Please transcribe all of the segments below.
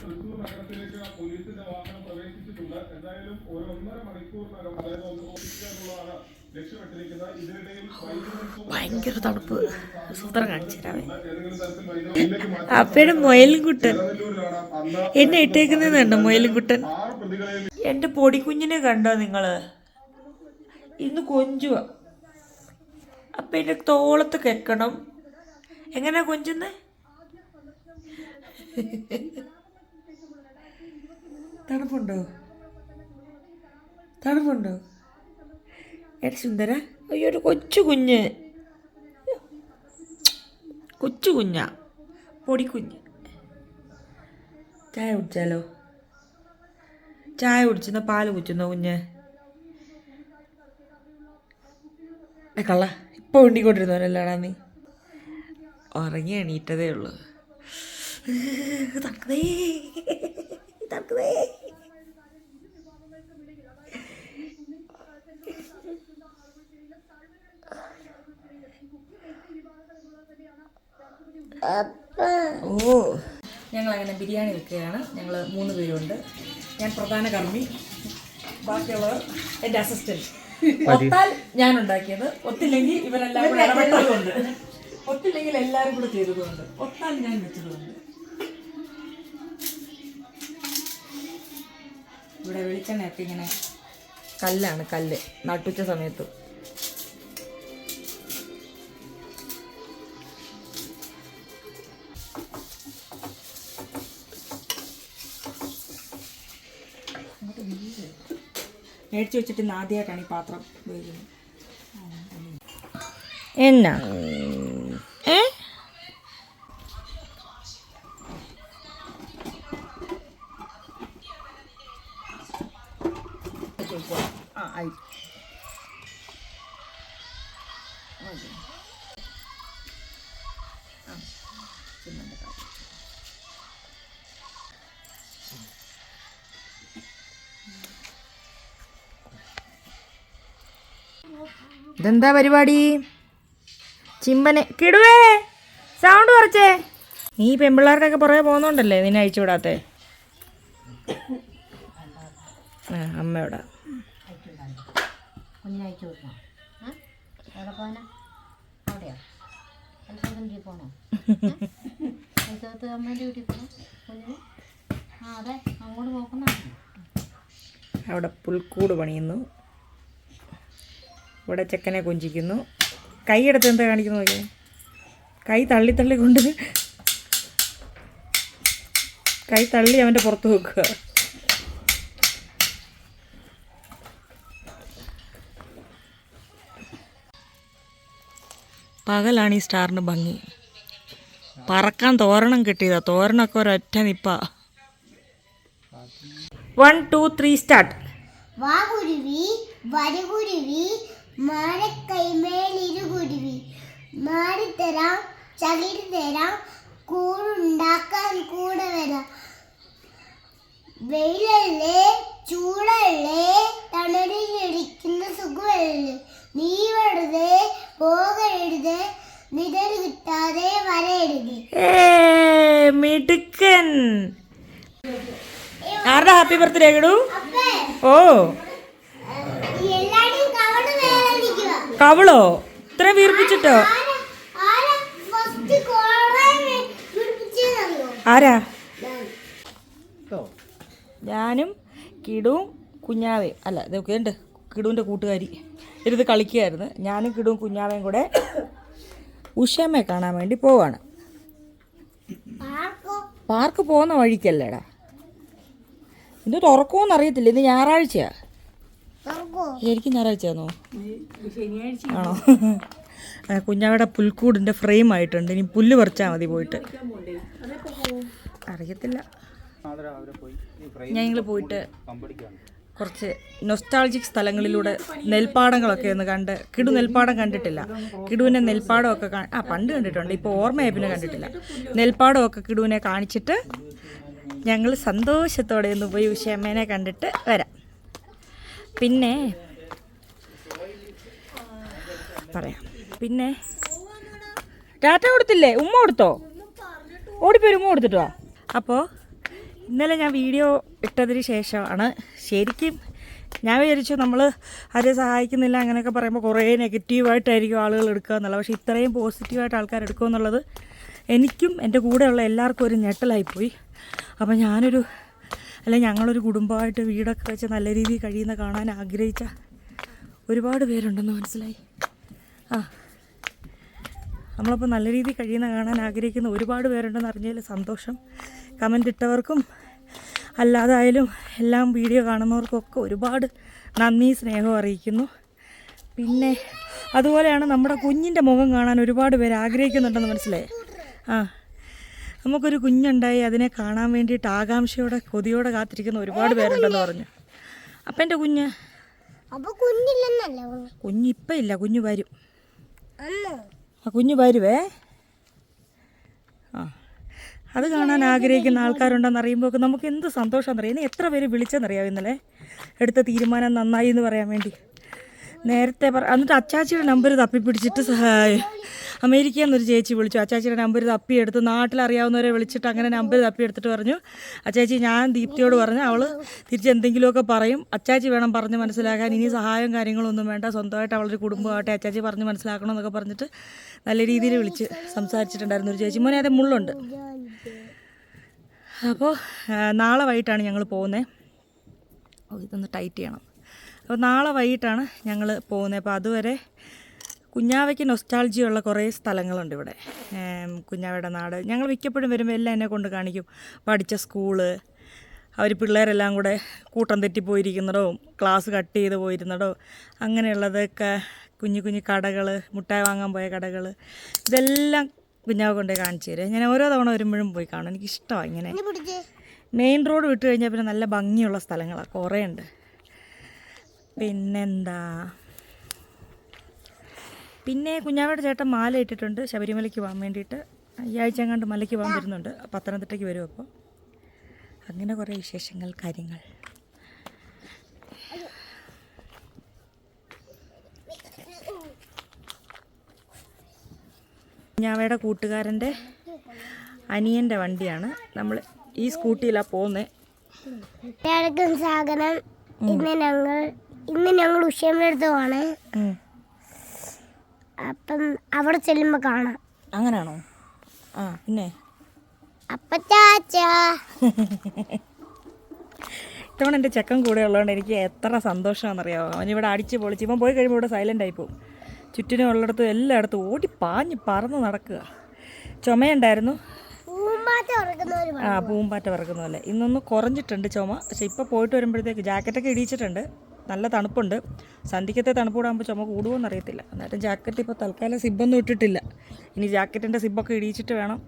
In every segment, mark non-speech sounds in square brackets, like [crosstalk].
തൃശൂർ നഗരത്തിലേക്ക് പോലീസിന്റെ വാഹനം പ്രവേശിച്ചിട്ടുണ്ട്. എന്തായാലും ഒരു ഒന്നര മണിക്കൂറിനകം അതായത് ഒന്ന് ഓടിക്കുക എന്നുള്ളതാണ് ലക്ഷ്യമിട്ടിരിക്കുന്നത്. ഇതിനിടയിൽ ഭയങ്കര തണുപ്പ്. സൂത്രം കാണിച്ചു തരാവേ മൊയലും തരത്തിൽ അപ്പയുടെ മുയലും കുട്ടൻ തിരുവനന്തപുരമാണ് അന്ന് എന്നെ ഇട്ടേക്കുന്നതുണ്ട് മൊയലും കുട്ടൻ എന്റെ പ്രതികളെയും എന്റെ പൊടിക്കുഞ്ഞിനെ കണ്ടോ നിങ്ങൾ? ഇന്ന് കൊഞ്ചുക അപ്പൊ എന്റെ തോളത്ത് കെക്കണം. എങ്ങനെയാ കൊഞ്ചുന്നേ? തണുപ്പുണ്ടോ? തണുപ്പുണ്ടോ? എടാ സുന്ദര അയ്യോ ഒരു കൊച്ചു കുഞ്ഞ്. കൊച്ചു കുഞ്ഞാ പൊടിക്കുഞ്ഞ്. ചായ കുടിച്ചാലോ? ചായ കുടിച്ചെന്ന പാൽ കുച്ചുന്നോ കുഞ്ഞ്? കള്ള ഇപ്പൊ ഉണ്ടിക്കൊണ്ടിരുന്നവനല്ലേടാ നീ. ഉറങ്ങി എണീറ്റതേ ഉള്ളൂ. തക്കതേ തണുക്കതേ ഓ. ഞങ്ങൾ അങ്ങനെ ബിരിയാണി വെക്കുകയാണ്. ഞങ്ങൾ മൂന്ന് പേരുണ്ട്. ഞാൻ പ്രധാന കർമ്മി ബാക്കിയുള്ളവർ എന്റെ അസിസ്റ്റന്റ് ഒത്താൽ ഞാൻ ഉണ്ടാക്കിയത് ഒത്തില്ലെങ്കിൽ ഇവരെല്ലാവരും കൂടെ ഇടപെട്ടതുകൊണ്ട്. ഒത്തില്ലെങ്കിൽ എല്ലാവരും കൂടെ ചെയ്തതുകൊണ്ട്. ഒത്താൽ ഞാൻ വെച്ചതുകൊണ്ട്. ഇവിടെ വെളിച്ചെണ്ണയൊക്കെ ഇങ്ങനെ കല്ലാണ് കല്ല്. നട്ടുച്ച സമയത്ത്. മേടിച്ചു വെച്ചിട്ട് ഇന്ന് ആദ്യമായിട്ടാണ് ഈ പാത്രം ഉപയോഗിക്കുന്നത്. എന്നാ? ഇതെന്താ പരിപാടി? ചിമ്പനെ കിടുവേ സൗണ്ട് കുറച്ചേ. നീ പെമ്പിള്ളേർക്കൊക്കെ പുറകെ പോകുന്നുണ്ടല്ലേ നിന്നെ അയച്ചു വിടാത്തേ? ആ അമ്മയോടാ അവിടെ പുൽക്കൂട് പണിയുന്നു. ഇവിടെ ചെക്കനെ കൊഞ്ചിക്കുന്നു. കൈയെടുത്ത് എന്താ കാണിക്കുന്നു നോക്കിയേ. കൈ തള്ളി തള്ളി കൊണ്ട് കൈ തള്ളി അവന്റെ പുറത്ത് വെക്കുക. പകലാണ് ഈ സ്റ്റാറിന് ഭംഗി. പറക്കാൻ തോരണം കിട്ടിയതാ. തോരണമൊക്കെ ഒരൊറ്റ നിപ്പ. വൺ ടു ത്രീ സ്റ്റാർട്ട് വാകുരുവി വരകുരുവി മാരക്കൈമേലിരുകുരുവി മാറിത്തരാം ചകിരി തരാം കൂടുണ്ടാക്കാൻ കൂടെ വരാം. വെയിലല്ലേ ചൂടല്ലേ തണലിലിരിക്കുന്ന സുഖമല്ലേ? നീ വെറുതെ പോകരുത് നിഴൽ കിട്ടാതെ വരരുത്. മിടുക്കൻ. ആരുടെ ഹാപ്പി ബർത്ത്ഡേ കിടൂ ഓ. കവളോ? ഇത്ര വീർപ്പിച്ചിട്ടോ? ആരാ? ഞാനും കിടുവും കുഞ്ഞാവയും അല്ല ഇതൊക്കെ ഉണ്ട് കിടുവിന്റെ കൂട്ടുകാരി. ഇരുന്ന് കളിക്കുകയായിരുന്നു. ഞാനും കിടുവും കുഞ്ഞാവയും കൂടെ ഉഷമ്മയെ കാണാൻ വേണ്ടി പോവാണ്. പാർക്ക് പോകുന്ന വഴിക്കല്ലേടാ? ഇത് തുറക്കുമെന്ന് അറിയത്തില്ല ഇത് ഞായറാഴ്ചയാ. എനിക്ക് ഞായറാഴ്ചയാണോ? ആണോ? കുഞ്ഞാവിടെ പുൽക്കൂടിന്റെ ഫ്രെയിം ആയിട്ടുണ്ട്. ഇനി പുല്ല് പറിച്ചാൽ മതി പോയിട്ട്. അറിയത്തില്ല. ഞങ്ങൾ പോയിട്ട് കുറച്ച് നൊസ്റ്റാൾജിക് സ്ഥലങ്ങളിലൂടെ നെൽപ്പാടങ്ങളൊക്കെ ഒന്ന് കണ്ട് കിടു നെൽപ്പാടം കണ്ടിട്ടില്ല. കിടുവിനെ നെൽപ്പാടമൊക്കെ ആ പണ്ട് കണ്ടിട്ടുണ്ട്. ഇപ്പോൾ ഓർമ്മയായി പിന്നെ കണ്ടിട്ടില്ല. നെൽപ്പാടമൊക്കെ കിടുവിനെ കാണിച്ചിട്ട് ഞങ്ങൾ സന്തോഷത്തോടെ ഒന്ന് പോയി ഉഷയമ്മേനെ കണ്ടിട്ട് വരാം. പിന്നെ പറയാം. പിന്നെ ടാറ്റ കൊടുത്തില്ലേ? ഉമ്മ കൊടുത്തോ? ഓടിപ്പോയി ഉമ്മ കൊടുത്തിട്ടോ? അപ്പോൾ ഇന്നലെ ഞാൻ വീഡിയോ ഇട്ടതിന് ശേഷമാണ്. ശരിക്കും ഞാൻ വിചാരിച്ചു നമ്മൾ ആരെ സഹായിക്കുന്നില്ല അങ്ങനെയൊക്കെ പറയുമ്പോൾ കുറേ നെഗറ്റീവായിട്ടായിരിക്കും ആളുകൾ എടുക്കുക എന്നുള്ളത്. പക്ഷേ ഇത്രയും പോസിറ്റീവായിട്ട് ആൾക്കാർ എടുക്കുക എന്നുള്ളത് എനിക്കും എന്റെ കൂടെയുള്ള എല്ലാവർക്കും ഒരു ഞെട്ടലായിപ്പോയി അപ്പോൾ ഞാനൊരു അല്ല ഞങ്ങളൊരു കുടുംബമായിട്ട് വീടൊക്കെ വെച്ച് നല്ല രീതിയിൽ കഴിയുന്ന കാണാൻ ആഗ്രഹിച്ച ഒരുപാട് പേരുണ്ടെന്ന് മനസ്സിലായി. ആ. നമ്മളപ്പോൾ നല്ല രീതിയിൽ കഴിയുന്ന കാണാൻ ആഗ്രഹിക്കുന്ന ഒരുപാട് പേരുണ്ടെന്ന് അറിഞ്ഞതിൽ സന്തോഷം. കമന്റ് ഇട്ടവർക്കും അല്ലാതായാലും എല്ലാം വീഡിയോ കാണുന്നവർക്കൊക്കെ ഒരുപാട് നന്ദി സ്നേഹം അറിയിക്കുന്നു. പിന്നെ അതുപോലെയാണ് നമ്മുടെ കുഞ്ഞിന്റെ മുഖം കാണാൻ ഒരുപാട് പേര് ആഗ്രഹിക്കുന്നുണ്ടെന്ന് മനസ്സിലായി. ആ. നമുക്കൊരു കുഞ്ഞുണ്ടായി അതിനെ കാണാൻ വേണ്ടിയിട്ട് ആകാംക്ഷയോടെ കൊതിയോടെ കാത്തിരിക്കുന്ന ഒരുപാട് പേരുണ്ടെന്ന് പറഞ്ഞു. അപ്പം എന്റെ കുഞ്ഞ്? അപ്പൊ കുഞ്ഞില്ലെന്നല്ലേ കുഞ്ഞ് ഇപ്പം ഇല്ല കുഞ്ഞ് വരും. ആ കുഞ്ഞ് വരുവേ. ആ അത് കാണാൻ ആഗ്രഹിക്കുന്ന ആൾക്കാരുണ്ടെന്ന് അറിയുമ്പോൾ നമുക്ക് എന്ത് സന്തോഷം അറിയാം ഇനി എത്ര പേര് വിളിച്ചെന്നറിയാം ഇന്നലെ. എടുത്ത തീരുമാനം നന്നായി എന്ന് പറയാൻ വേണ്ടി. നേരത്തെ പറ എന്നിട്ട് അച്ചാച്ചിയുടെ നമ്പർ തപ്പിപ്പിടിച്ചിട്ട് പിടിച്ചിട്ട് അമേരിക്കയിൽ നിന്നൊരു ചേച്ചി വിളിച്ചു. അച്ചാച്ചിയുടെ നമ്പർ തപ്പിയെടുത്ത് നാട്ടിലറിയാവുന്നവരെ വിളിച്ചിട്ട് അങ്ങനെ നമ്പർ തപ്പിയെടുത്തിട്ട് പറഞ്ഞു. അച്ചാച്ചി ഞാൻ ദീപ്തിയോട് പറഞ്ഞു. അവൾ തിരിച്ച് എന്തെങ്കിലുമൊക്കെ പറയും. അച്ചാച്ചി വേണം പറഞ്ഞ് മനസ്സിലാക്കാൻ. ഇനി സഹായം കാര്യങ്ങളൊന്നും വേണ്ട. സ്വന്തമായിട്ട് അവളൊരു കുടുംബമാകട്ടെ അച്ചാച്ചി പറഞ്ഞ് മനസ്സിലാക്കണമെന്നൊക്കെ പറഞ്ഞിട്ട് നല്ല രീതിയിൽ വിളിച്ച് സംസാരിച്ചിട്ടുണ്ടായിരുന്നു ഒരു ചേച്ചി. മോനെ അതെ മുള്ളുണ്ട്. അപ്പോൾ നാളെ വൈകിട്ടാണ് ഞങ്ങൾ പോകുന്നത് ഇതൊന്ന് ടൈറ്റ് ചെയ്യണം. അപ്പോൾ നാളെ വൈകിട്ടാണ് ഞങ്ങൾ പോകുന്നത്. അപ്പോൾ അതുവരെ കുഞ്ഞാവയ്ക്ക് നൊസ്റ്റാൾജിയുള്ള കുറേ സ്ഥലങ്ങളുണ്ട് ഇവിടെ. കുഞ്ഞാവയുടെ നാട്. ഞങ്ങൾ മിക്കപ്പോഴും വരുമ്പോൾ എല്ലാം എന്നെ കൊണ്ട് കാണിക്കും. പഠിച്ച സ്കൂൾ അവർ പിള്ളേരെല്ലാം കൂടെ കൂട്ടം തെറ്റിപ്പോയിരിക്കുന്നതോ ക്ലാസ് കട്ട് ചെയ്ത് പോയിരുന്നതോ അങ്ങനെയുള്ളതൊക്കെ കുഞ്ഞു കുഞ്ഞു കടകൾ മുട്ടായി വാങ്ങാൻ പോയ കടകൾ ഇതെല്ലാം കുഞ്ഞാവ് കൊണ്ടേ കാണിച്ചു തരും. ഞാൻ ഓരോ തവണ വരുമ്പോഴും പോയി കാണും. എനിക്കിഷ്ടമാണ് ഇങ്ങനെ. മെയിൻ റോഡ് വിട്ട് കഴിഞ്ഞാൽ പിന്നെ നല്ല ഭംഗിയുള്ള സ്ഥലങ്ങളാണ് കുറേ ഉണ്ട് പിന്നെന്താ? പിന്നെ കുഞ്ഞാവയുടെ ചേട്ടൻ മാല ഇട്ടിട്ടുണ്ട് ശബരിമലയ്ക്ക് പോകാൻ വേണ്ടിയിട്ട്. ഈ ആഴ്ച മലയ്ക്ക് പോകാൻ വരുന്നുണ്ട്. പത്തനംതിട്ടയ്ക്ക് വരും അപ്പോൾ അങ്ങനെ കുറേ വിശേഷങ്ങൾ കാര്യങ്ങൾ. കുഞ്ഞാവയുടെ കൂട്ടുകാരന്റെ അനിയന്റെ വണ്ടിയാണ്. നമ്മൾ ഈ സ്കൂട്ടിയിലാണ് പോകുന്നത് സാധനം ഇന്ന് ഞങ്ങൾ ഇന്ന് ഞങ്ങൾ ഉഷയുടെ അടുത്ത് പോവാണ് അപ്പം അവിടെ ചെല്ലുമ്പോൾ കാണാം. അങ്ങനെയാണോ ആ പിന്നെ? അപ്പ ചാച്ചാ. ഇത്തവണ എന്റെ ചെക്കൻ കൂടെ ഉള്ളതുകൊണ്ട് എനിക്ക് എത്ര സന്തോഷമാണെന്നറിയാമോ അവനിവിടെ അടിച്ച് പൊളിച്ച് ഇവൻ പോയി കഴിയുമ്പോൾ ഇവിടെ സൈലന്റ് ആയി പോകും ചുറ്റിനും ഉള്ളിടത്തും എല്ലായിടത്തും ഓടി പാഞ്ഞ് പറന്ന് നടക്കുക. ചുമയുണ്ടായിരുന്നു. ആ പൂമ്പാറ്റ പറക്കുന്ന പോലെ. ഇന്നൊന്ന് കുറഞ്ഞിട്ടുണ്ട് ചുമ. പക്ഷെ ഇപ്പോൾ പോയിട്ട് വരുമ്പോഴത്തേക്ക് ജാക്കറ്റൊക്കെ ഇടിയിച്ചിട്ടുണ്ട്. നല്ല തണുപ്പുണ്ട്. സന്ധിക്കത്തെ തണുപ്പ് കൂടാകുമ്പോൾ ചുമ കൂടുമോയെന്ന് അറിയത്തില്ല അന്നേരം ജാക്കറ്റ് ഇപ്പോൾ തൽക്കാലം സിബൊന്നും ഇട്ടിട്ടില്ല. ഇനി ജാക്കറ്റിന്റെ സിബൊക്കെ ഇടിയിച്ചിട്ട് വേണം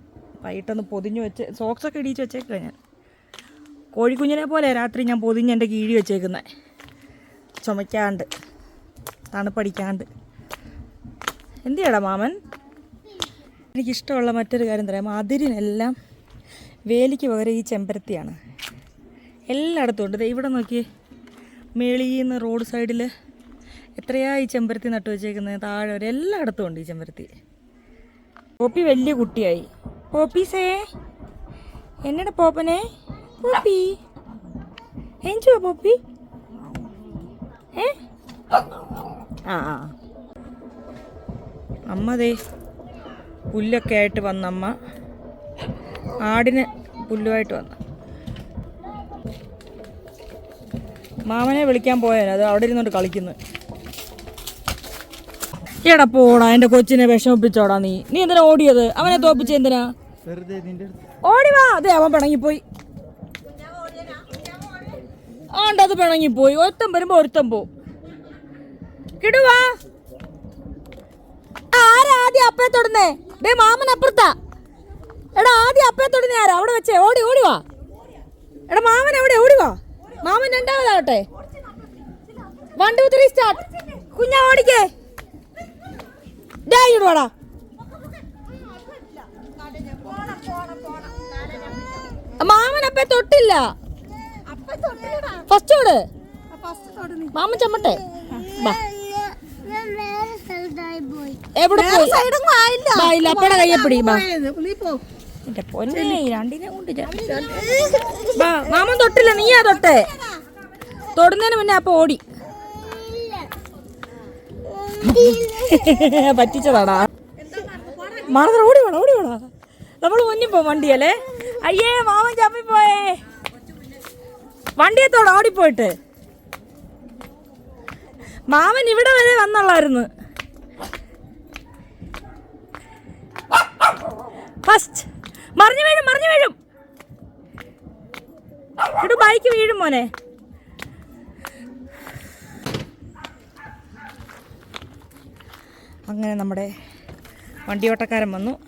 വൈകിട്ടൊന്ന് പൊതിഞ്ഞ് വെച്ച് സോക്സൊക്കെ ഇടിയിച്ച് വെച്ചേക്കുക ഞാൻ. കോഴിക്കുഞ്ഞിനെ പോലെ രാത്രി ഞാൻ പൊതിഞ്ഞ് എന്റെ കീഴി വെച്ചേക്കുന്നത് ചുമയ്ക്കാണ്ട് തണുപ്പടിക്കാണ്ട്. എന്തിയാടാ മാമൻ? എനിക്കിഷ്ടമുള്ള മറ്റൊരു കാര്യം പറയാം. അതിരിനെല്ലാം വേലിക്ക് പകരം ഈ ചെമ്പരത്തിയാണ്. എല്ലായിടത്തും ഉണ്ട് ഇവിടെ നോക്കിയേ. മേളിന്ന് റോഡ് സൈഡിൽ എത്രയാ ഈ ചെമ്പരത്തി നട്ടു വെച്ചേക്കുന്നത് താഴെ വരെ എല്ലായിടത്തും ഉണ്ട് ഈ ചെമ്പരത്തി. പോപ്പി വലിയ കുട്ടിയായി. പോപ്പീസേ. എന്നടാ പോപ്പനെ? പോപ്പി. എഞ്ചോ പോപ്പി? ഏ? ആ ആ. അമ്മ ദേ പുല്ലൊക്കെ ആയിട്ട് വന്ന അമ്മ ആടിന് പുല്ലുമായിട്ട് വന്നു. മാമനെ വിളിക്കാൻ പോയാൽ അത് അവിടെ ഇരുന്നോണ്ട് കളിക്കുന്നു. എടാ പോടാ എന്റെ കൊച്ചിനെ വിഷമിപ്പിച്ചോടാ നീ. നീ എന്തിനാ ഓടിയത്? അവനെ തോപ്പിച്ച എന്തിനാ? ഓടി വാ. അതെ അവൻ പിണങ്ങിപ്പോയി. ആണ്ട് അത് പിണങ്ങിപ്പോയി. ഒരുത്തം വരുമ്പോ ഒരുത്തം പോ കിടുവാ ആരാ ആദ്യം അപ്പേ തൊടുന്നേ ദേ മാമൻ അപ്പുറത്താ. എടാ ആദ്യം അപ്പേ തൊടുന്നേ ആരാ? അവിടെ വെച്ചേ. ഓടി ഓടി വാ. എടാ മാമൻ അവിടെ ഓടി വാ. മാമൻ രണ്ടാമതാവട്ടെ വൺ ടു ത്രീ സ്റ്റാർട്ട് കുഞ്ഞ ഓടിക്കേ. ഡേ ഇടുവാടാ മാമൻ അപ്പേ തൊട്ടില്ല. ഫസ്റ്റ് ഓട്. മാമൻ ചമ്മട്ടെ. ബാ. എവിടെ പോയി? ആയില്ല. അപ്പടെ പിടി ബാ. എന്റെ പൊന്നെ രണ്ടിനെ കൊണ്ട് മാമൻ തൊട്ടില്ല നീയാ തൊട്ടേ. തൊടുന്നതിന് മുന്നേ അപ്പൊ ഓടി. പറ്റിച്ചതാടാ. മാറത്ര ഓടി വേണം ഓടി വേണം. നമ്മൾ മുന്നിൽ പോ വണ്ടിയല്ലേ? അയ്യേ മാമൻ ചാപ്പി പോയേ വണ്ടിയത്തോടെ ഓടിപ്പോയിട്ട്. മാമൻ ഇവിടെ വരെ വന്നുള്ളായിരുന്നു. ഫസ്റ്റ് മറിഞ്ഞു വീഴും മറിഞ്ഞു വീഴും. ഇവിടെ ബൈക്ക് വീഴും മോനെ. അങ്ങനെ നമ്മുടെ വണ്ടിയോട്ടക്കാരൻ വന്നു.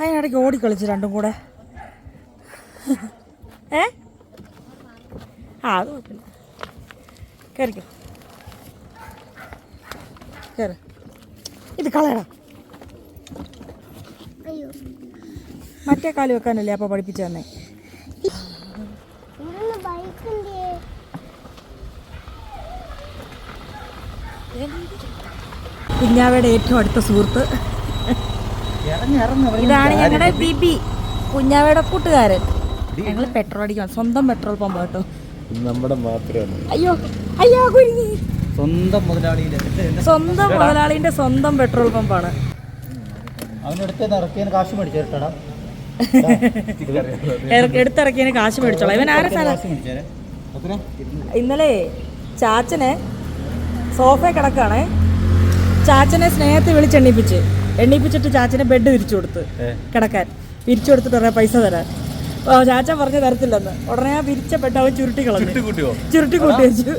അതിനിടയ്ക്ക് ഓടിക്കളിച്ച് രണ്ടും കൂടെ. ഏ? ആ അത് കുഴപ്പമില്ല. കയറിക്കോ കയറി ഇത് കളയടാ അയ്യോ. മറ്റേ കാൽ വെക്കാനല്ലേ അപ്പോൾ പഠിപ്പിച്ചു തന്നെ? കുഞ്ഞാവയുടെ ഏറ്റവും അടുത്ത സുഹൃത്ത്. ഇതാണ് ഞങ്ങളുടെ ബിബി കുഞ്ഞാവയുടെ കൂട്ടുകാരൻ. ഞങ്ങൾ പെട്രോൾ അടിക്കാം സ്വന്തം പെട്രോൾ പമ്പ് കേട്ടോ. നമ്മുടെ മാത്രമാണ്. അയ്യോ അയ്യോ കുഞ്ഞി സ്വന്തം മുതലാളിയിലെ സ്വന്തം മുതലാളിന്റെ സ്വന്തം പെട്രോൾ പമ്പാണ്. അവനടുത്ത് കാശ് മേടിച്ചു കേട്ടടാ എടുത്തിറക്കിയതിന് കാശ് മേടിച്ചോളാം. ഇവൻ ആരെ ഇന്നലെ ചാച്ചനെ സോഫ കിടക്കാണേ. ചാച്ചനെ സ്നേഹത്തെ വിളിച്ച് എണ്ണിപ്പിച്ച്. എണ്ണിപ്പിച്ചിട്ട് ചാച്ചനെ ബെഡ് വിരിച്ചു കൊടുത്ത് കിടക്കാൻ. വിരിച്ചു കൊടുത്തിട്ട് പറയാം പൈസ തരാൻ. ഓ ചാച്ച പറഞ്ഞു തരത്തില്ലെന്ന്. ഉടനെ ആ വിരിച്ച ബെഡ് അവൻ ചുരുട്ടി കളഞ്ഞു. ചുരുട്ടി കൂട്ടി വെച്ചു.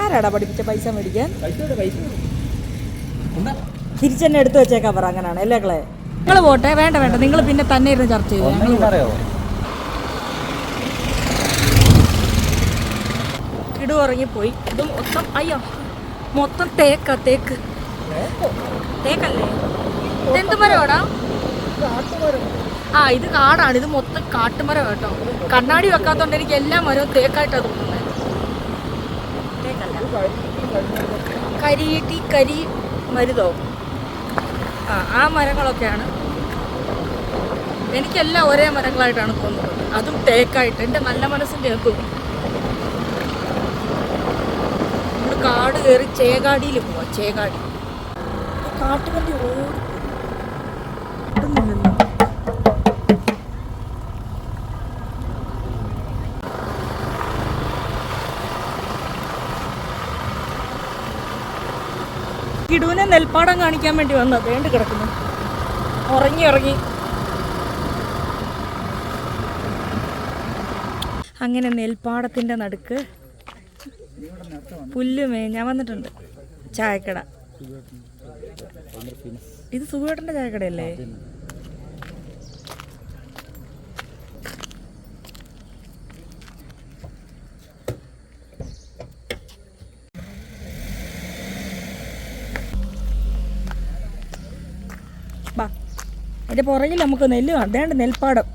ആരാടാ പഠിപ്പിച്ച പൈസ മേടിക്കാൻ? തിരിച്ചെന്നെ എടുത്തു വെച്ചേക്കാ പറ അങ്ങനെയാണ് അല്ലേ കളെ നിങ്ങൾ പോട്ടെ വേണ്ട വേണ്ട. നിങ്ങൾ പിന്നെ തന്നെ ഇരുന്ന് ചർച്ച ചെയ്തു പറയാവോ? കിടു ഉറങ്ങിപ്പോയി. ഇത് മൊത്തം അയ്യോ മൊത്തം തേക്ക തേക്ക്. തേക്കല്ലേ? ഇതെന്ത് മരമാടാ ആ ഇത് കാടാണ്. ഇത് മൊത്തം കാട്ടുമരം കേട്ടോ. കണ്ണാടി വെക്കാത്തോണ്ട് എനിക്ക് എല്ലാ മരവും തേക്കായിട്ടാണ് തോന്നുന്നത് തേക്കല്ല. കരിയിട്ടി കരി മരുതോ? ആ മരങ്ങളൊക്കെയാണ്. എനിക്കെല്ലാം ഒരേ മരങ്ങളായിട്ടാണ് തോന്നുന്നത്. അതും തേക്കായിട്ട്. എന്റെ നല്ല മനസ്സിന്റെ നമ്മൾ കാട് കയറി ചേകാടിയിൽ പോവാം ചേകാടി. കാട്ടുകണ്ടി ഓടി നെൽപ്പാടം കാണിക്കാൻ വേണ്ടി വന്ന. വേണ്ടി കിടക്കുന്നു. ഉറങ്ങി ഉറങ്ങി. അങ്ങനെ നെൽപ്പാടത്തിന്റെ നടുക്ക് പുല്ല് മേഞ്ഞാൻ ഞാൻ വന്നിട്ടുണ്ട്. ചായക്കട. ഇത് സുഖേട്ടന്റെ ചായക്കടയല്ലേ ബാ അതിന്റെ പുറകിൽ നമുക്ക് നെല്ല് അതേണ്ട നെൽപ്പാടം.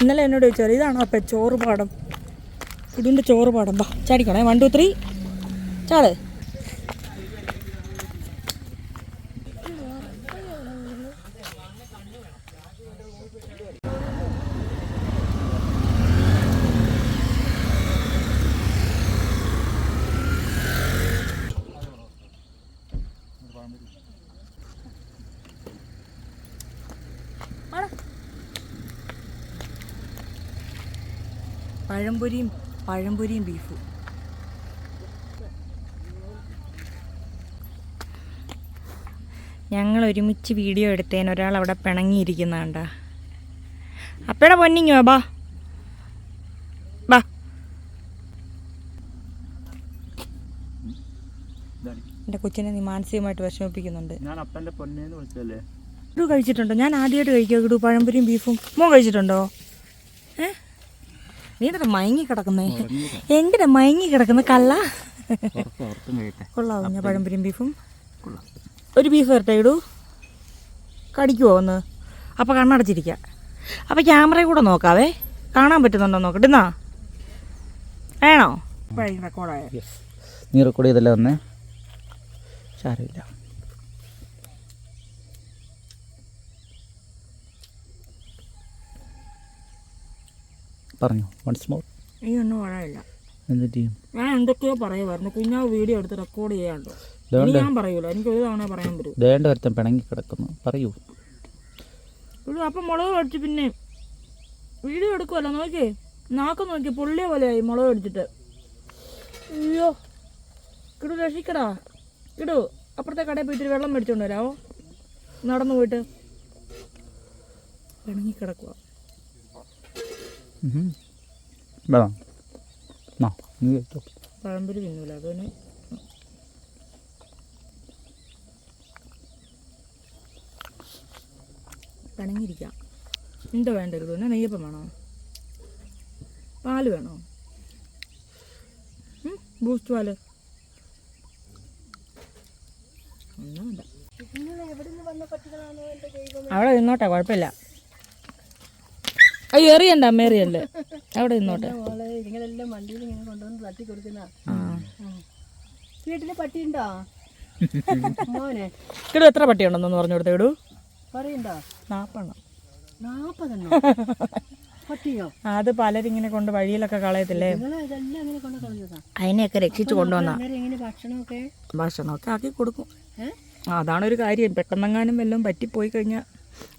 ഇന്നലെ എന്നോട് ചോദിച്ചത് ഇതാണോ അപ്പം ചോറ് പാടം ഇതിന്റെ ചോറ് പാടം ബാ ചാടിക്കണേ. വൺ ടു ത്രീ ചാട്. പഴംപൊരിയും പഴംപൊരിയും ബീഫും. ഞങ്ങൾ ഒരുമിച്ച് വീഡിയോ എടുത്തേന് ഒരാൾ അവിടെ പിണങ്ങിയിരിക്കുന്ന അപ്പഴ അപ്പയുടെ പൊന്നിങ്ങോ ബാ. ബാ. എന്റെ കൊച്ചിനെ നീ മാനസികമായിട്ട് വിഷമിപ്പിക്കുന്നുണ്ട്. ഞാൻ അപ്പന്റെ പൊന്നേന്ന് വിളിച്ചല്ലേ കഴിച്ചിട്ടുണ്ടോ? ഞാൻ ആദ്യമായിട്ട് കഴിക്കുക ഇടു പഴംപൊരിയും ബീഫും. മോ കഴിച്ചിട്ടുണ്ടോ? നീ മയങ്ങി കിടക്കുന്നേ. എങ്ങനെ മയങ്ങി കിടക്കുന്ന കള്ള? കഴിയട്ടെ കൊള്ളാവും ഞാൻ പഴംപൊരിയും ബീഫും? ഒരു ബീഫ് വരട്ടെ ഇടൂ. കടിക്കുമോ ഒന്ന്? അപ്പോൾ കണ്ണടച്ചിരിക്കുക അപ്പോൾ ക്യാമറ കൂടെ നോക്കാവേ. കാണാൻ പറ്റുന്നുണ്ടോ നോക്കട്ടെ എന്നാ വേണോ? റെക്കോർഡായ നീ റെക്കോർഡ് ചെയ്തല്ലേ വന്നേ? സാരമില്ല പറഞ്ഞു വൺസ് മോർ ഈ ഒന്നും പറയാനില്ല. എന്നിട്ട് ചെയ്യും ഞാൻ എന്തൊക്കെയോ പറയുമായിരുന്നു കുഞ്ഞാവ് വീഡിയോ എടുത്ത് റെക്കോർഡ് ചെയ്യാണ്ടോ ഇനി ഞാൻ പറയൂല എനിക്ക് ഒരു തവണ പറയാൻ പറ്റൂ. വേണ്ട ഒരുത്തൻ പിണങ്ങി കിടക്കുന്നു. പറയൂ. ഇവിടെ അപ്പം മുളക് കടിച്ച് പിന്നെ വീഡിയോ എടുക്കുമല്ലോ നോക്കിയേ. നാക്ക് നോക്കി പുള്ളിയ പോലെയായി മുളക് അടിച്ചിട്ട് അയ്യോ കിടു രക്ഷിക്കടാ. കിടു അപ്പുറത്തെ കടയിൽ പോയിട്ട് വെള്ളം മേടിച്ചോണ്ട് വരാമോ നടന്നു പോയിട്ട് പിണങ്ങി കിടക്കുക. വേണം ആ നീ കഴിച്ചോ പഴംപൊരി തിന്നൂല അതിന് പിണങ്ങിയിരിക്കാം എന്താ വേണ്ടത് എന്നാ നെയ്യപ്പം വേണോ പാൽ വേണോ ബൂസ്റ്റ് പാൽ ഒന്നും വേണ്ട അവിടെ നിന്നോട്ടെ കുഴപ്പമില്ല അയ്യോ എറിയണ്ട അമ്മ എറിയല്ലേ അവിടെ നിന്നോട്ടെ. നിങ്ങളെല്ലാം വണ്ടിയിൽ ഇങ്ങനെ കൊണ്ടുവന്ന് തട്ടി കൊടുക്കുന്ന. ആ. വീട്ടിൽ പട്ടിയുണ്ടോ? കിടു എത്ര പട്ടിയുണ്ടെന്ന് പറഞ്ഞു കൊടുത്തേ ഇടൂ. പറയണ്ടോ? നാപ്പെണ്ണം. നാപ്പതെണ്ണോ? പട്ടിയോ? അത് പലരിങ്ങനെ കൊണ്ട് വഴിയിലൊക്കെ കളയത്തില്ലേ? അതിനെയൊക്കെ രക്ഷിച്ചു കൊണ്ടുവന്ന. ഭക്ഷണമൊക്കെ ആക്കി കൊടുക്കും. അതാണ് ഒരു കാര്യം. പെട്ടെന്നെങ്ങാനും വല്ലതും പറ്റിപ്പോയി കഴിഞ്ഞാൽ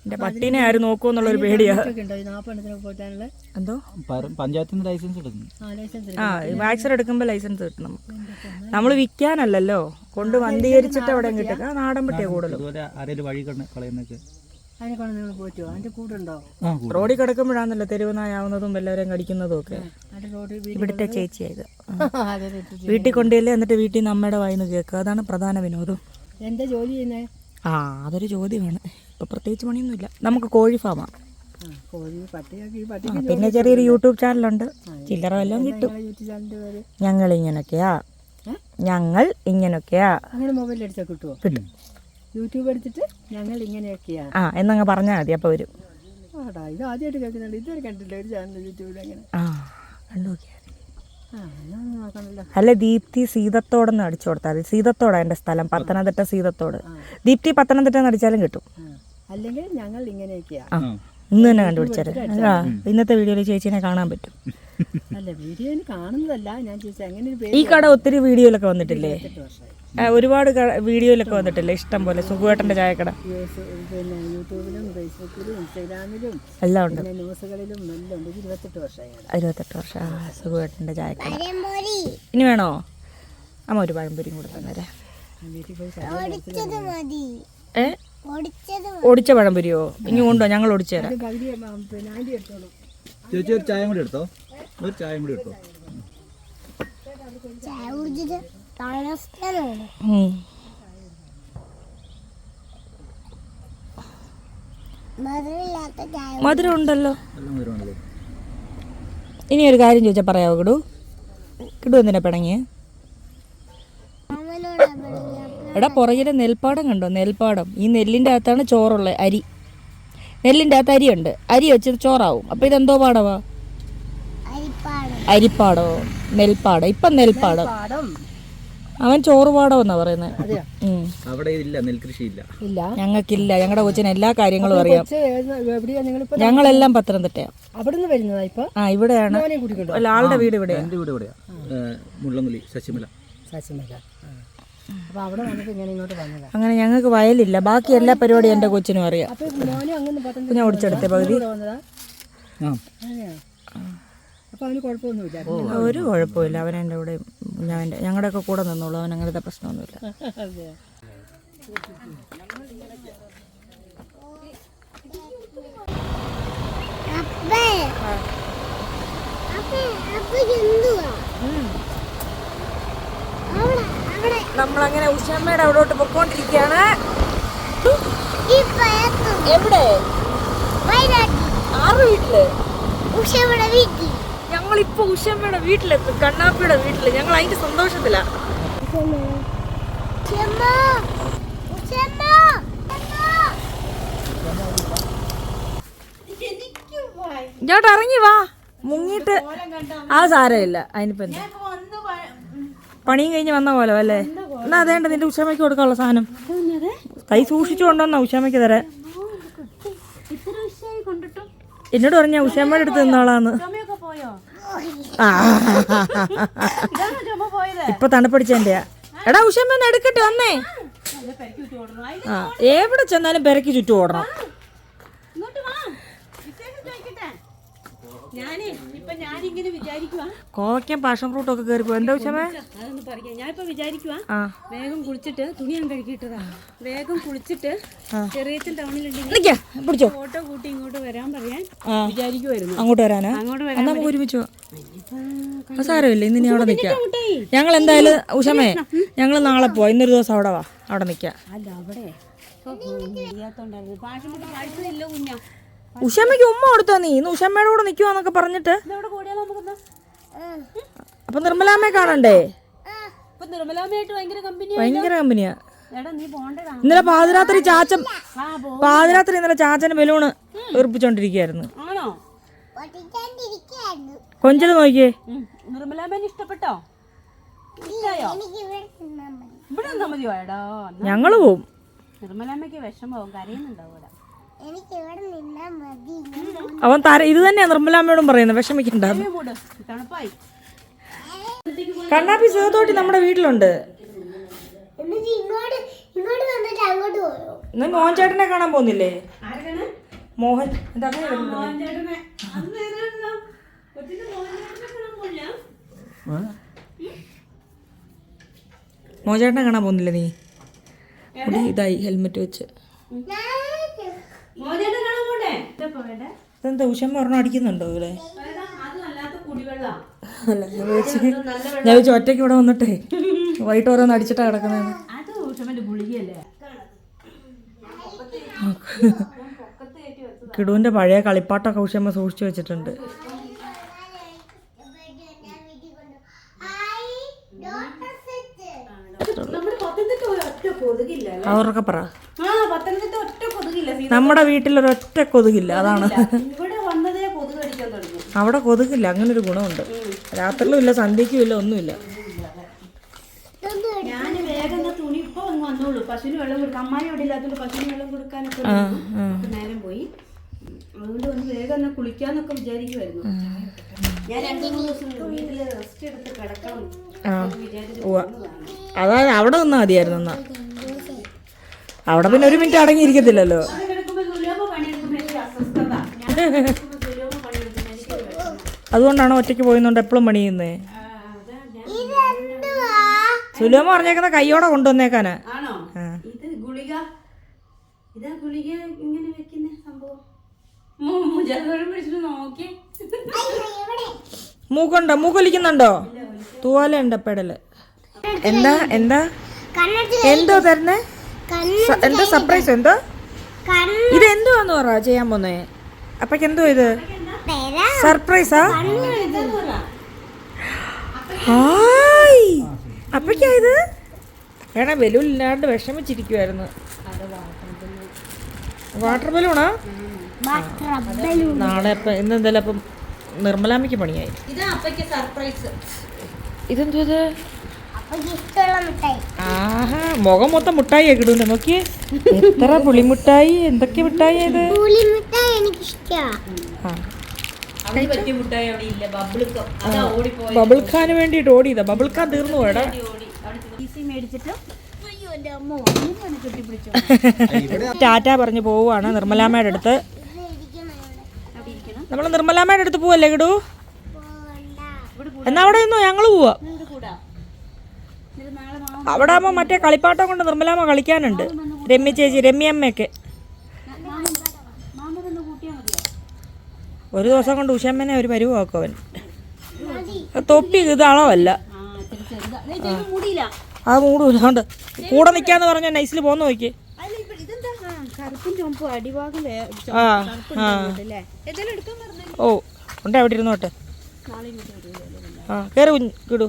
എന്റെ പട്ടീനെ ആര് നോക്കുമെന്നുള്ളൊരു പേടിയാ. ഒക്കെ ഉണ്ടോ ഈ നാപ്പെണ്ണത്തിന് പോറ്റാനുള്ള എന്തോ പഞ്ചായത്തിൽ ലൈസൻസ് എടുക്കുന്നു. ആ ലൈസൻസ് ആ വാക്സിൻ എടുക്കുമ്പോൾ ലൈസൻസ് കിട്ടണം നമ്മൾ വിൽക്കാനല്ലല്ലോ. കൊണ്ട് വന്ധീകരിച്ചിട്ട് അവിടെ കിട്ടുക ആ നാടൻ പട്ടിയെ കൂടുതലും. വഴി കളയുന്നൊക്കെ. റോഡിൽ കിടക്കുമ്പോഴാണല്ലോ തെരുവ് നായാവുന്നതും എല്ലാവരും കടിക്കുന്നതും ഒക്കെ ഇവിടുത്തെ ചേച്ചിയായത് [laughs] വീട്ടിൽ കൊണ്ടുവല്ലേ എന്നിട്ട് വീട്ടിൽ നിന്ന് അമ്മയുടെ വായിന്ന് കേൾക്കുക. അതാണ് പ്രധാന വിനോദം. എന്താ ജോലി ചെയ്യുന്നേ? ആ അതൊരു ചോദ്യമാണ്. ഇപ്പൊ പ്രത്യേകിച്ച് പണിയൊന്നുമില്ല. നമുക്ക് കോഴി ഫാമാണ് കോഴി പട്ടിയൊക്കെ പട്ടി പിന്നെ ചെറിയൊരു യൂട്യൂബ് ചാനലുണ്ട് ചില്ലറ വല്ലതും കിട്ടും. ഞങ്ങൾ ഇങ്ങനൊക്കെയാ. ഞങ്ങൾ ഇങ്ങനൊക്കെയാ. അങ്ങനെ മൊബൈൽ അടിച്ചാൽ കിട്ടുമോ കിട്ടും. യൂട്യൂബ് എടുത്തിട്ട് ഞങ്ങൾ ഇങ്ങനെയൊക്കെയാ. ആ എന്നങ്ങ് പറഞ്ഞാൽ മതി അപ്പോൾ വരും. ആടാ ഇത് ആദ്യമായിട്ട് കേൾക്കുന്നുണ്ട്. ഇതുവരെ കണ്ടില്ല ഒരു ചാനൽ യൂട്യൂബിൽ അങ്ങനെ. ആ കണ്ടു നോക്കിയാൽ ആ എന്നാ ഒന്ന് നോക്കണല്ലോ അല്ല ദീപ്തി സീതത്തോടെന്ന് അടിച്ചു കൊടുത്താൽ മതി. സീതത്തോടാ എന്റെ സ്ഥലം പത്തനംതിട്ട സീതത്തോട്. ദീപ്തി പത്തനംതിട്ട എന്ന് അടിച്ചാലും കിട്ടും. അല്ലെങ്കിൽ ഞങ്ങൾ ഇങ്ങനെയൊക്കെയാ. ആ. ഇന്ന് തന്നെ കണ്ടുപിടിച്ചത് ആ ഇന്നത്തെ വീഡിയോയിൽ ചേച്ചീനെ കാണാൻ പറ്റും. അല്ല വീഡിയോയിൽ കാണുന്നതല്ല. ഞാൻ ചേച്ചി അങ്ങനെ ഈ കട ഒത്തിരി വീഡിയോയിലൊക്കെ വന്നിട്ടില്ലേ? ഒരുപാട് വീഡിയോയിലൊക്കെ വന്നിട്ടില്ലേ? ഇഷ്ടം പോലെ. സുഖുവേട്ടന്റെ ചായക്കട. പിന്നെ യൂട്യൂബിലും ഫേസ്ബുക്കിലും ഇൻസ്റ്റാഗ്രാമിലും എല്ലാം ഉണ്ട്. പിന്നെ ന്യൂസുകളിലും എല്ലാം ഉണ്ട്. ഇരുപത്തെട്ട് വർഷമായി. ഇരുപത്തെട്ട് വർഷം. ആ സുഖുവേട്ടന്റെ ചായക്കട. പഴംപൊരി. ഇനി വേണോ? അമ്മ ഒരു പഴംപൊരിയും കൂടെ തന്നേരെ. ഏ? ഒടിച്ച പഴംപൊരിയോ? ഇനി കൊണ്ടോ ഞങ്ങൾ ഒടിച്ചു തരാം. ചേച്ചി ഒരു ചായ കൂടി എടുത്തോ? ഒരു ചായ കൂടി എടുത്തോ? ചായ കുടിച്ചിട്ട് മധുരം ഉണ്ടല്ലോ ഇനി ഒരു കാര്യം ചോദിച്ചാൽ പറയാവോ കിടു? കിടു എന്തിനാ പിണങ്ങി എടാ പുറകിലെ നെൽപ്പാടം കണ്ടോ? നെൽപ്പാടം. ഈ നെല്ലിന്റെ അകത്താണ് ചോറുള്ളത് അരി. നെല്ലിന്റെ അകത്ത് അരിയുണ്ട്. അരി വെച്ച് ചോറാവും. അപ്പോൾ ഇതെന്തോ പാടവാ? അരിപ്പാട്. നെൽപ്പാടം. ഇപ്പൊ നെൽപ്പാടം. പാടം അവൻ ചോറ് പാടം എന്നാ പറയുന്നത്. അവിടെ ഇല്ല നെൽകൃഷി ഇല്ല? ഇല്ല ഞങ്ങൾക്കില്ല. ഞങ്ങളുടെ കൊച്ചിന് എല്ലാ കാര്യങ്ങളും അറിയാം. ഞങ്ങളെല്ലാം വരുന്നതാ ഇപ്പൊ? ആ ഇവിടെയാണ്. അല്ല ആളുടെ വീട് ഇവിടെ വീട് മുള്ളംകുലി ശശിമല. ശശിമല. അങ്ങനെ ഞങ്ങൾക്ക് വയലില്ല. ബാക്കി എല്ലാ പരിപാടിയും എന്റെ കൊച്ചിനും അറിയാം. ഞാൻ ഓടിച്ചെടുത്തേ പകുതി. ആ. അവന് കുഴപ്പമൊന്നുമില്ല ഒരു കുഴപ്പമില്ല. അവൻ എന്റെ കൂടെ ഞാൻ ഞങ്ങളുടെയൊക്കെ കൂടെ നിന്നോളൂ. അവൻ അങ്ങനത്തെ പ്രശ്നമൊന്നുമില്ല. അതെയോ അപ്പേ. അപ്പേ അപ്പൊ എന്തുവാ? അവിടെ അവിടെ. നമ്മളങ്ങനെ ഉഷമ്മയുടെ അവിടോട്ട് പൊക്കോണ്ടിരിക്കുകയാണ്. പയത്തും എവിടെ? ആറ് വീട്ടിൽ? ഉഷയുടെ വീട്ടിൽ. ഞങ്ങളിപ്പോ ഉഷമ്മയുടെ വീട്ടിലെത്തും കണ്ണാപ്പിയുടെ വീട്ടിൽ. ഞങ്ങൾ അതിന്റെ സന്തോഷത്തിലാ. ഉഷമ്മ! ഉഷമ്മ! ഇങ്ങോട്ട് ഇറങ്ങി വാ. മുങ്ങിട്ട് ആ സാരമില്ല. അതിനിപ്പോ എന്താ? പണിയും കഴിഞ്ഞ് വന്ന പോലെ അല്ലേ? എന്നാ അതേണ്ട നിന്റെ ഉഷാമയ്ക്ക് കൊടുക്കാനുള്ള സാധനം? കൈ സൂക്ഷിച്ചു കൊണ്ടുവന്ന ഉഷാമയ്ക്ക് തരാൻ. എന്നോട് പറഞ്ഞ ഉഷാമ്മയുടെ അടുത്ത് നിന്നോളാന്ന്. ഇപ്പൊ തണുപ്പടിച്ചതിന്റെയാ എടാ ഉഷമ്മ എടുക്കട്ടെ വന്നേ. ആ എവിടെ ചെന്നാലും പെരക്ക് ചുറ്റും ഓടണം. ഞാനിങ്ങനെ വിചാരിക്കുവാ. കോവയ്ക്കാൻ പാഷൻ ഫ്രൂട്ട് ഒക്കെ കയറി എന്താ അതൊന്ന് പറയാം. ഞാനിപ്പോ വിചാരിക്കുവാ വേഗം കുളിച്ചിട്ട് തുണി ഞാൻ കഴുകിയിട്ടതാ. വേഗം കുളിച്ചിട്ട് ചെറിയച്ചൻ ടൗണിലുണ്ടെങ്കിൽ ഫോട്ടോ കൂട്ടി ഇങ്ങോട്ട് വരാൻ പറയാൻ വിചാരിക്കുവായിരുന്നു. വിചാരിക്കുമായിരുന്നു അങ്ങോട്ട് വരാനാ? അങ്ങോട്ട് വരാൻ നമുക്ക് ഒരുമിച്ച്. സാരമില്ല ഇന്ന് ഇനി അവിടെ നിൽക്കാം ഞങ്ങൾ എന്തായാലും ഉഷമേ ഞങ്ങൾ നാളെ പോവാം. ഇന്നൊരു ദിവസം അവിടെ വാ അവിടെ നിൽക്കാം അല്ല അവിടെ പാഷൻ ഫ്രൂട്ട് പൈസ കുഞ്ഞാ. ഉഷമ്മയ്ക്ക് ഉമ്മ കൊടുത്തോ നീ? ഇന്ന് ഉഷമ്മയുടെ കൂടെ നിൽക്കുവാന്നൊക്കെ പറഞ്ഞിട്ട്. അപ്പൊ നിർമ്മലാമ്മയെ കാണണ്ടേ? ഭയങ്കര കമ്പനി ഭയങ്കര കമ്പനിയാ എടാ നീ പോണ്ടടാ ഇന്നലെ പാതിരാത്രി ചാച്ചൻ പാതിരാത്രി ഇന്നലെ ചാച്ചന് ബലൂണ് വീർപ്പിച്ചോണ്ടിരിക്കുകയായിരുന്നു കൊഞ്ചൽ നോക്കിയേ. നിർമ്മലാമ്മേനെ ഇഷ്ടപ്പെട്ടോ? ഞങ്ങൾ പോവും. നിർമ്മലാമ്മയ്ക്ക് വിഷമവും കരയുന്നുണ്ടാവും അവൻ തര ഇത് തന്നെയാ നിർമ്മലാമ്മയോടും പറയുന്നത്. വിഷമിക്കണ്ട. കണ്ണാപ്പി സുഖത്തോട്ടി നമ്മുടെ വീട്ടിലുണ്ട്. നിങ്ങൾ ഇങ്ങോട്ട് ഇങ്ങോട്ട് വന്നിട്ട് അങ്ങോട്ട് പോയോ ഇന്ന് മോഹൻ ചേട്ടനെ കാണാൻ പോകുന്നില്ലേ? മോഹൻ എന്താ? മോഹൻചേട്ടനെ. മോഹൻ ചേട്ടനെ കാണാൻ പോകുന്നില്ലേ നീ? ഇതായി ഹെൽമെറ്റ് വെച്ച് മോഹൻചേട്ടൻ കാണാൻ പോണ്ടേ എന്താ പോവേണ്ടേ ഇതെന്താ ഉഷമ്മ പറഞ്ഞ അടിക്കുന്നുണ്ടോ ഇവിടെ? അല്ല ഞാൻ വെച്ച് ഒറ്റയ്ക്ക് ഇവിടെ വന്നിട്ടേ വൈകിട്ട് ഓരോന്ന് അടിച്ചിട്ടാ കിടക്കുന്നത് കിടുവിന്റെ പഴയ കളിപ്പാട്ടൊക്കെ ഉഷമ്മ സൂക്ഷിച്ചു വെച്ചിട്ടുണ്ട്. അവരൊക്കെ പറ. പത്തനംതിട്ട ഒറ്റ വീട്ടിൽ ഒരൊറ്റ നമ്മുടെ കൊതുകില്ല. അതാണ്. അവിടെ കൊതുകില്ല അങ്ങനെ ഒരു ഗുണമുണ്ട് രാത്രിയിലും ഇല്ല സന്ധ്യയ്ക്കും ഇല്ല ഒന്നുമില്ല. ഞാൻ വേഗം തുണി ഇപ്പൊ വന്നോളൂ. പശുവിന് വെള്ളം കൊടുക്കാം അമ്മായി ഇവിടെ ഇല്ലാത്തോണ്ട് പശുവിന് വെള്ളം കൊടുക്കാനൊക്കെ. നേരം പോയി. അതുകൊണ്ട് ഒന്ന് വേഗം ഒന്ന് കുളിക്കാന്നൊക്കെ വിചാരിക്കുമായിരുന്നു ഞാൻ രണ്ടു മൂന്ന് ദിവസം വീട്ടിൽ റെസ്റ്റ് എടുത്ത് കിടക്കണം വിചാരിച്ചു ഉവ്വ. അതായത് അവിടെ നിന്നാ മതിയായിരുന്നു എന്നാ അവിടെ പിന്നെ ഒരു മിനിറ്റ് അടങ്ങിയിരിക്കത്തില്ലല്ലോ. അതുകൊണ്ടാണ് ഒറ്റയ്ക്ക് പോയിന്നോണ്ട് എപ്പോഴും പണി ചെയ്യുന്നേ ആ, ഞാൻ ഇതെന്തുവാ സുലോമ പറഞ്ഞേക്കുന്ന കൈയോടെ കൊണ്ടുവന്നേക്കാനാ മൂക്കുണ്ടോ? മൂക്കൊലിക്കുന്നുണ്ടോ? തൂവാല ഉണ്ട് പെടൽ. എന്താ എന്താ? എന്തോ തരുന്നേ? എന്തോ സർപ്രൈസ് എന്താ? ഇത് എന്തുവാന്ന് പറ ചെയ്യാൻ പോന്നേ അപ്പക്ക് എന്തോ ഇത്? സർപ്രൈസാ ഹായ്! അപ്പക്കാ ഇത്? വേണ ബലൂൺ ഇല്ലാണ്ട് വിഷമിച്ചിരിക്കുവായിരുന്നു. വാട്ടർ ബലൂണാ നാളെ അപ്പൊ ഇന്ന് എന്തായാലും അപ്പം നിർമ്മലാമ്മയ്ക്ക് പണിയായി. ഇതാ അപ്പയ്ക്ക് സർപ്രൈസ് ഇതെന്തോ ഇത്? ആഹാ മുഖം മൊത്തം മുട്ടായി കിടൂണ്ട് നോക്കിയേ എത്ര പുളിമുട്ടായി എന്തൊക്കെ മിഠായി ഇത്? ബബിൾ ഖാന് വേണ്ടിട്ട് ഓടിയതാ. ബബിൾ ഖാൻ തീർന്നു പോയടാ [laughs] ടാറ്റ പറഞ്ഞു പോവുകയാണ് നിർമ്മലാമ്മയുടെ അടുത്ത്. അവിടെ ഇരിക്കണം. നമ്മൾ നിർമ്മലാമ്മയുടെ അടുത്ത് പോവല്ലേ കിടൂ പോണ്ട എന്നാ അവിടെ നിന്നോ? ഞങ്ങൾ പോവാ ഇത് കൂടാ ഇത് നാളെ മാമ അവിടെ ആകുമ്പോൾ മറ്റേ കളിപ്പാട്ടം കൊണ്ട് നിർമ്മലാമ്മ കളിക്കാനുണ്ട്. രമ്യ ചേച്ചി രമ്യമ്മയൊക്കെ ഒരു ദിവസം കൊണ്ട് ഉഷമ്മനെ ഒരു പരുവാക്കും അവൻ. തൊപ്പി ഇത് അളവല്ല. ആ മൂടൂലാണ്ട് കൂടെ നിൽക്കാന്ന് പറഞ്ഞ നൈസിൽ പോന്ന് നോക്കി ഓ ഉണ്ട് അവിടെ ഇരുന്നോട്ടെ. ആ കയറി കിടൂ.